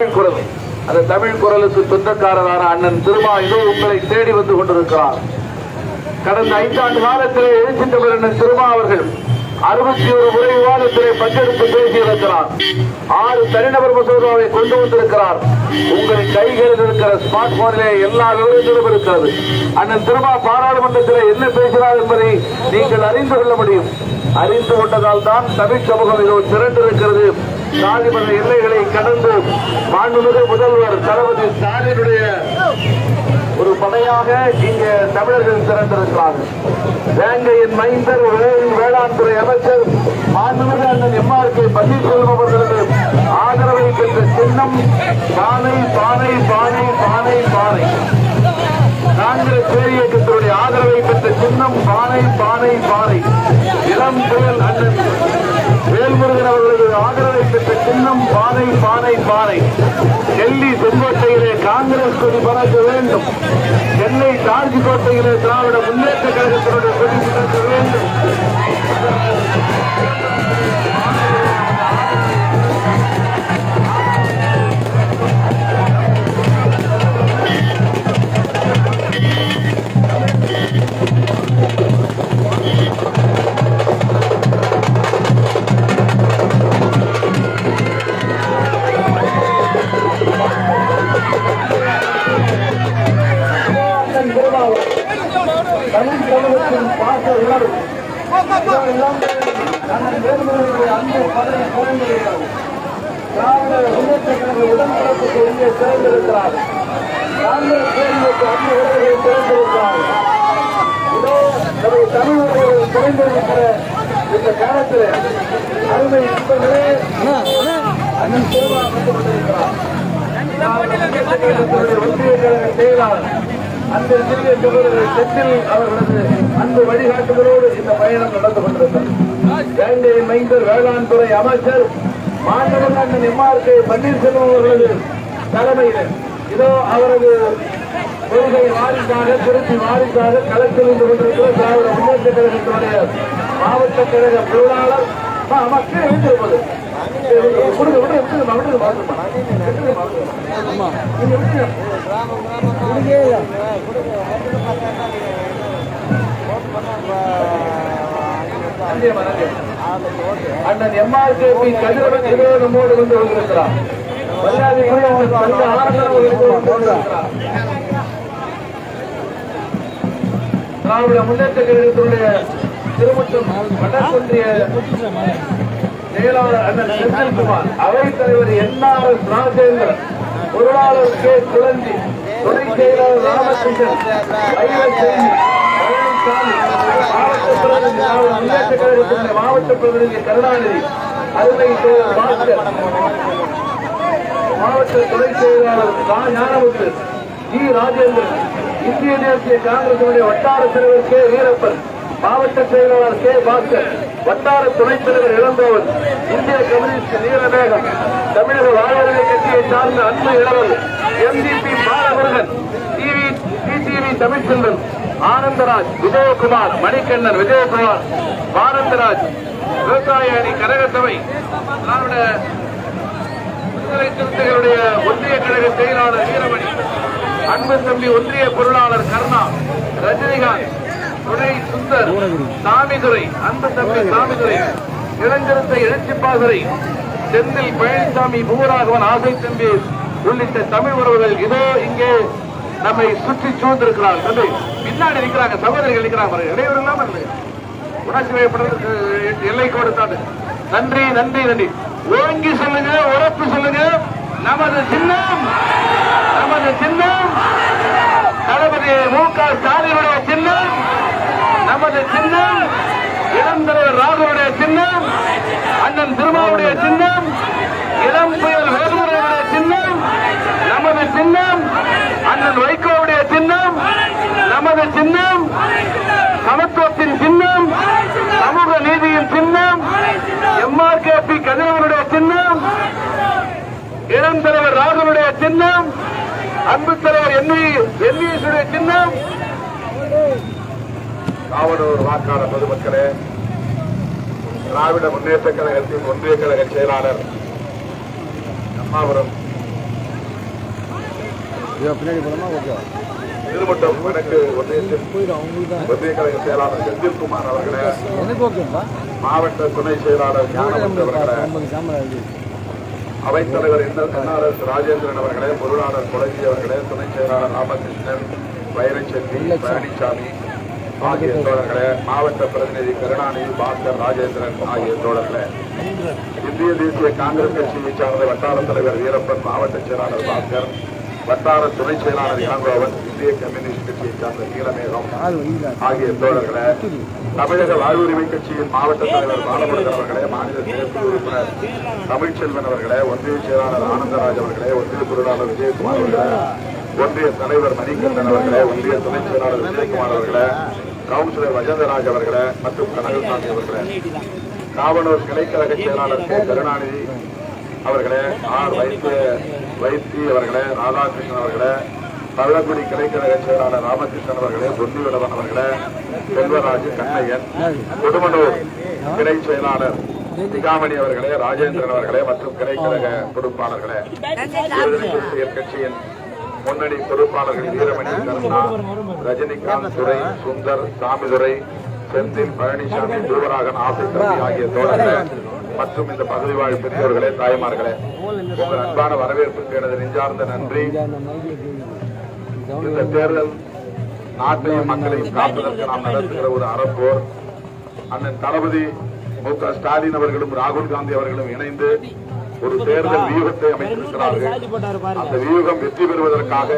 குரல். அந்த தமிழ் குரலுக்கு சொந்தக்காரரான அண்ணன் திருமா உங்களை தேடி வந்து கொண்டிருக்கிறார். கடந்த ஐந்தாண்டு காலத்திலே எழுச்சித்தவர் அண்ணன் திருமா அவர்கள் அறுபத்தி ஒரு முறை விவாதத்திலே பங்கெடுத்து பேசியிருக்கிறார். ஆறு தனிநபர் மசோதாவை கொண்டு வந்திருக்கிறார். உங்கள் கைகளில் இருக்கிற ஸ்மார்ட் போனிலே எல்லா விவரங்களும் இருக்கிறது. அண்ணன் திருமா பாராளுமன்றத்தில் என்ன பேசினார் என்பதை நீங்கள் அறிந்து கொள்ள முடியும். அறிந்து கொண்டதால் தான் தமிழ் சமூகம் இதோ திரண்டிருக்கிறது சாதி எல்லைகளை கடந்து மாண்புமிகு முதல்வர் தளபதி ஸ்டாலினுடைய ஒரு படையாக இங்கே தமிழர்கள் திறந்திருக்கிறார்கள் வேங்கையின் மைந்தர் சின்னம் பானை பானை பானை. டெல்லி செங்கோட்டையிலே காங்கிரஸ் கொடி பறக்க வேண்டும். சென்னை டார்ஜி கோட்டையிலே திராவிட முன்னேற்ற கழகத்தினுடைய கொடி பறக்க வேண்டும். பாச அன்பு பதவி குறைந்திருக்கிறது திராவிட முன்னேற்ற கழக உடன்பிறப்புக்கு இங்கே சேர்ந்திருக்கிறார் காங்கிரஸ் பேரியக்கு அன்பு உறவுகளை குறைந்திருக்கிற இந்த காலத்தில் அருமை அண்ணன் கொண்டிருக்கிறார் ஒன்றிய கழக செயலாளர் அந்த சிறிய சகோதரர் செந்தில் அவர்களது அன்பு வழிகாட்டுதலோடு இந்த பயணம் நடந்து கொண்டிருந்தது வேங்கையின் மைந்தர் வேளாண் துறை அமைச்சர் மாணவன் அண்ணன் எம்ஆர் கே பன்னீர்செல்வம் அவர்களது தலைமையில். இதோ அவரது கொள்கை வாரிசாக திருச்சி வாரிசாக களத்தில் இருந்து கொண்டிருக்கிற திராவிட முன்னேற்ற கழகத்தினுடைய மாவட்ட கழக பொருளாளர் மக்கள் இருந்திருப்பது அண்ணன் எம்ஆர்கேபி கதிரவன் திராவிட முன்னேற்ற கழகத்தினுடைய திருமட்டம் வடக்கொன்றிய செயலாளர் அண்ணன் செந்தில்குமார் அவைத் தலைவர் என்ஆர்எஸ் ராஜேந்திரன் பொருளாளர் கே. குழந்தி துணை செயலாளர் ராமச்சந்திரன் மாவட்ட பிரதிநிதி திராவிட மாவட்ட பிரதிநிதி கருணாநிதி அருமை பாஸ்கர் மாவட்ட துணை செயலாளர் ரா ஞானமுத்து ஜி ராஜேந்திரன் இந்திய தேசிய காங்கிரசுடைய வட்டார தலைவர் கே. வீரப்பன் மாவட்ட செயலாளர் கே பாஸ்கர் வட்டார துணைத் தலைவர் இளங்கோவன் இந்திய கம்யூனிஸ்ட் நீலமேகம் தமிழக வாழ்வுரிமை கட்சியை சார்ந்த அன்பு இளவல் MDP Balamurugan TV TTV Tamilselvan Anandaraj Vijayakumar Manikannan Vijayakumar Anandaraj விவசாய அணி கரகசபை திராவிட விடுதலை சிறுத்தைகளுடைய ஒன்றிய கழக செயலாளர் வீரமணி அன்பு தம்பி ஒன்றிய பொருளாளர் கருணா ரஜினிகாந்த் துணை சுந்தர் சாமிதுரை அன்பு தம்பி சாமிதுரை இளஞ்சிறுத்தை எழுச்சிப்பாசறை செந்தில் பழனிசாமி பூராகவன் ஆசை தம்பி உள்ளிட்ட தமிழ் உறவுகள் இதோ இங்கே நம்மை சுற்றி சூழ்ந்திருக்கிறார். தம்பி பின்னாடி நிற்கிறாங்க சகோதரிகள் நிற்கிறாங்க இடையூறு இல்லாம இருந்துங்க உணர்ச்சி வயப்படுறதுக்கு எல்லை கொடுத்தாது நன்றி நன்றி நன்றி. ஓங்கி சொல்லுங்க உரப்பு சொல்லுங்க நமது சின்னம் நமது சின்னம் தளபதி மு க ஸ்டாலினுடைய சின்னம் நமது சின்னம் இளம் தலைவர் ராகுடைய சின்னம் அண்ணன் திருமாவுடைய சின்னம் இளம் புயல் வேலுமுறையுடைய சின்னம் நமது சின்னம் அண்ணன் வைகோவுடைய சின்னம் நமது சின்னம் சமத்துவத்தின் சின்னம் சமூக நீதியின் சின்னம் எம்ஆர் கே பி கதிரவனுடைய சின்னம் இளம் தலைவர் ராகுனுடைய சின்னம் அன்பு தலைவர் என்வி என்விஎஸுடைய சின்னம். காவலூர் வாக்காளர் பொதுமக்களே திராவிட முன்னேற்ற கழகத்தின் ஒன்றிய கழக செயலாளர் அம்மாபுரம். திருமட்டம் தான். ஒன்றிய கழக செயலாளர் செந்தில்குமார் அவர்களே. எனக்கு மாவட்ட துணை செயலாளர் அவர்களே. கேமரா இருக்கு அவைத்தலைவர் என்ஆர்எஸ் ராஜேந்திரன் அவர்களே. பொருளாளர் கொலஜி அவர்களே. துணை செயலாளர் ராமகிருஷ்ணன் வைரச்செல்வி பழனிசாமி ஆகிய தோழர்களே மாவட்ட பிரதிநிதி கருணாநிதி பாஸ்கர் ராஜேந்திரன் ஆகிய தோழர்களே இந்திய தேசிய காங்கிரஸ் கட்சியை சார்ந்த வட்டார தலைவர் வீரப்பன் மாவட்ட செயலாளர் பாஸ்கர் வட்டார துணை செயலாளர் இளங்கோவன் இந்திய கம்யூனிஸ்ட் கட்சியை சார்ந்த நீலமேகம் ஆகிய தோழர்களே தமிழக வாழ்வுரிமை கட்சியின் மாவட்ட தலைவர் பாலமுருகன் அவர்களே மாநில செயற்குழு உறுப்பினர் தமிழ்ச்செல்வன் அவர்களே ஒன்றிய செயலாளர் ஆனந்தராஜ் அவர்களே ஒன்றிய பொருளாளர் விஜயகுமார் அவர்களே ஒன்றிய தலைவர் மணிகண்டன் அவர்களே ஒன்றிய துணை செயலாளர் விஜயகுமார் அவர்களே கவுன்சிலர் வஜேந்திரராஜ் அவர்களே மற்றும் கனகசாமி அவர்களே காவனூர் கிளைக்கழக செயலாளர் கே. கருணாநிதி அவர்களே ஆர். வைத்திய வைத்தி அவர்களே ராதாகிருஷ்ணன் அவர்களே பள்ளக்குடி கிளைக்கழக செயலாளர் ராமகிருஷ்ணன் அவர்களே பொன்னிவிடவன் அவர்களே செல்வராஜ் கண்ணையன் கொடுமனூர் கிளை செயலாளர் சிகாமணி அவர்களே ராஜேந்திரன் அவர்களே மற்றும் கிளைக்கழக பொறுப்பாளர்களே கட்சியின் முன்னணி பொறுப்பாளர்கள் வீரமணி கருணா ரஜினிகாந்த் துரை சுந்தர் சாமிதுரை செந்தில் பழனிசாமி தூவராகன் ஆசைத்தம்பி ஆகிய தோழர்களே மற்றும் இந்த பகுதி வாழ் பெரியோர்களே தாய்மார்களே உங்கள் அன்பான வரவேற்புக்கு எனது நெஞ்சார்ந்த நன்றி. இந்த தேர்தல் நாட்டையும் மக்களையும் காப்பதற்கு நாம் நடத்துகிற ஒரு அறப்போர் அண்ணன் தளபதி மு க ஸ்டாலின் அவர்களும் ராகுல் காந்தி அவர்களும் இணைந்து ஒரு தேர்தல் வியூகத்தை அமைத்திருக்கிறார்கள். அந்த வியூகம் வெற்றி பெறுவதற்காக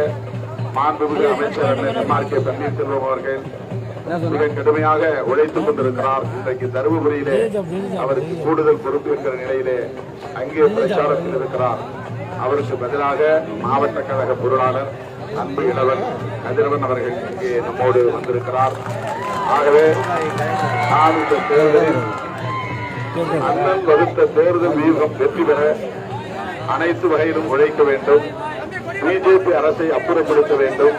மாண்புமிகு அமைச்சர் அண்ணன் எம். ஆர் கே பன்னீர்செல்வம் அவர்கள் மிக கடுமையாக உழைத்துக் கொண்டிருக்கிறார். இன்றைக்கு தருமபுரியிலே அவருக்கு கூடுதல் பொறுப்பேற்கிற நிலையிலே அங்கே பிரச்சாரத்தில் இருக்கிறார். அவருக்கு பதிலாக மாவட்ட கழக பொருளாளர் அன்பு இளவன் கதிரவன் அவர்கள் இங்கே நம்மோடு வந்திருக்கிறார். ஆகவே நான் இந்த தேர்தலில் அண்ணன் வகுத்த தேர்தல் வியூகம் வெற்றி பெற அனைத்து வகையிலும் உழைக்க வேண்டும். பிஜேபி அரசை அப்புறப்படுத்த வேண்டும்.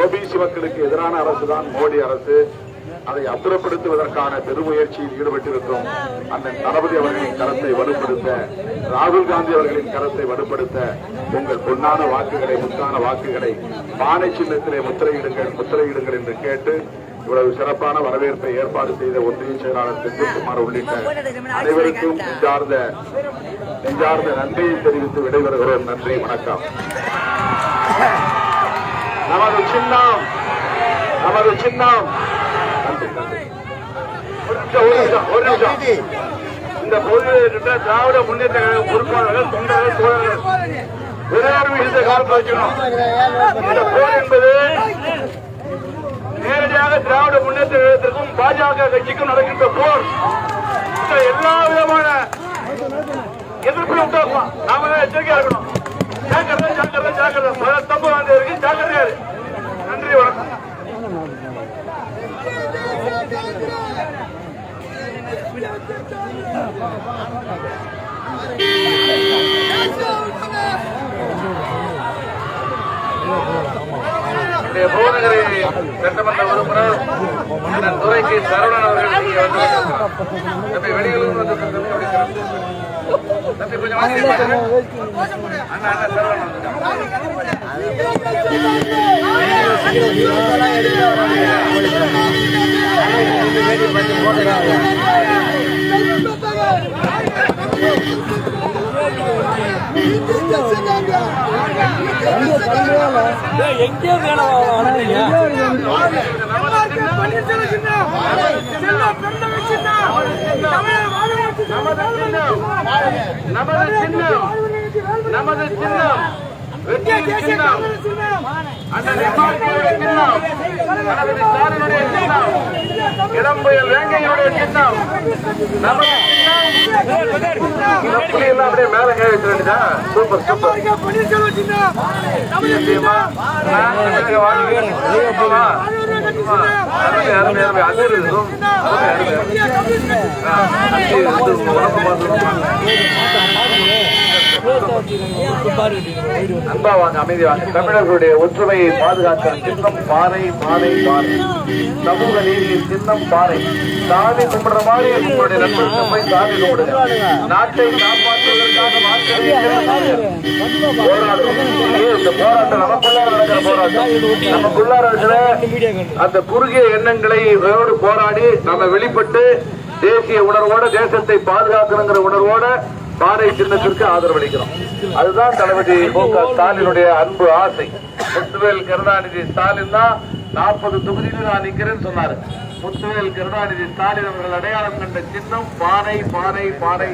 ஓபிசி மக்களுக்கு எதிரான அரசுதான் மோடி அரசு. அதை அப்புறப்படுத்துவதற்கான பெருமுயற்சியில் ஈடுபட்டிருக்கும் அண்ணன் தளபதி அவர்களின் கரத்தை வலுப்படுத்த ராகுல் காந்தி அவர்களின் கரத்தை வலுப்படுத்த உங்கள் பொன்னான வாக்குகளை முத்தான வாக்குகளை பானை சின்னத்திலே முத்திரையிடுங்கள் முத்திரையிடுங்கள் என்று கேட்டு இவ்வளவு சிறப்பான வரவேற்பை ஏற்பாடு செய்த ஒன்றிய செயலாளர் செந்தில்குமார் உள்ளிட்ட அனைவருக்கும் நெஞ்சார்ந்த நெஞ்சார்ந்த நன்றியை தெரிவித்து விடைபெறுகிறோம். நன்றி வணக்கம். நமது சின்னம் நமது சின்னம். ஒரு நிமிஷம், ஒரு நிமிஷம், இந்த பொது திராவிட முன்னேற்ற கழக பொறுப்பாளர்கள் தொண்டர்கள் தோழர்கள் ஒரே ஒரு விஷயத்தை கால் வச்சுக்கணும். இந்த போர் என்பது நேரடியாக திராவிட முன்னேற்ற கழகத்திற்கும் பாஜக கட்சிக்கும் நடக்கின்ற போர். எல்லா விதமான எதிர்ப்பு உண்டாக்குவோம் நாம தான் எச்சரிக்கையா இருக்கணும். ஜாக்கிரதை ஜாக்கிரதை ஜாக்கிரதை. பல தப்பு வந்து இருக்கு ஜாக்கிரதையா இருக்கு நன்றி வணக்கம். நம்முடைய புவனகிரி சட்டமன்ற உறுப்பினர் அண்ணன் துறைக்கு சரவணன் அவர்கள் இங்கே தம்பி வெளியூர் வந்து தம்பி கொஞ்சம் அண்ணா அண்ணா சரவணன். எங்கேயோ நமது சின்னம் நமது சின்னம் வெற்றியின் சின்னம் அண்ணன் எம்ஆர்கேவுடைய சின்னம் தளபதி ஸ்டாலினுடைய சின்னம் இளம்புயல் வேங்கையுடைய சின்னம் நமது அப்படியே மேல கை வச்சிருந்தா சூப்பர் சூப்பர். நிச்சயமா உடம்பு பார்த்து அன்பா வாங்க அமைதி வாங்க தமிழர்களுடைய ஒற்றுமையை பாதுகாக்க சின்னம் பாறை பாறை பாறை சமூக நீதியின் சின்னம் பாறை சாமி கும்பிடுற மாதிரி உங்களுடைய நண்பர்கள் போய் சாமி கும்பிடுங்க நாட்டை காப்பாற்றுவதற்காக போராட்டம் இந்த போராட்டம் நமக்குள்ளார நடக்கிற போராட்டம் நமக்குள்ளார இருக்கிற அந்த குறுகிய எண்ணங்களை போராடி நம்ம வெளிப்பட்டு தேசிய உணர்வோட தேசத்தை பாதுகாக்கணுங்கிற உணர்வோட பாறை சின்னத்திற்கு ஆதரவளிக்கிறோம். அதுதான் தளபதி மு க ஸ்டாலினுடைய அன்பு ஆசை. முத்துவேல் கருணாநிதி ஸ்டாலின் தான் நாற்பது தொகுதியில் நான் நிற்கிறேன்னு சொன்னாரு. முத்துவேல் கருணாநிதி ஸ்டாலின் அவர்கள் அடையாளம் கண்ட சின்னம் பாறை பாறை பாறை.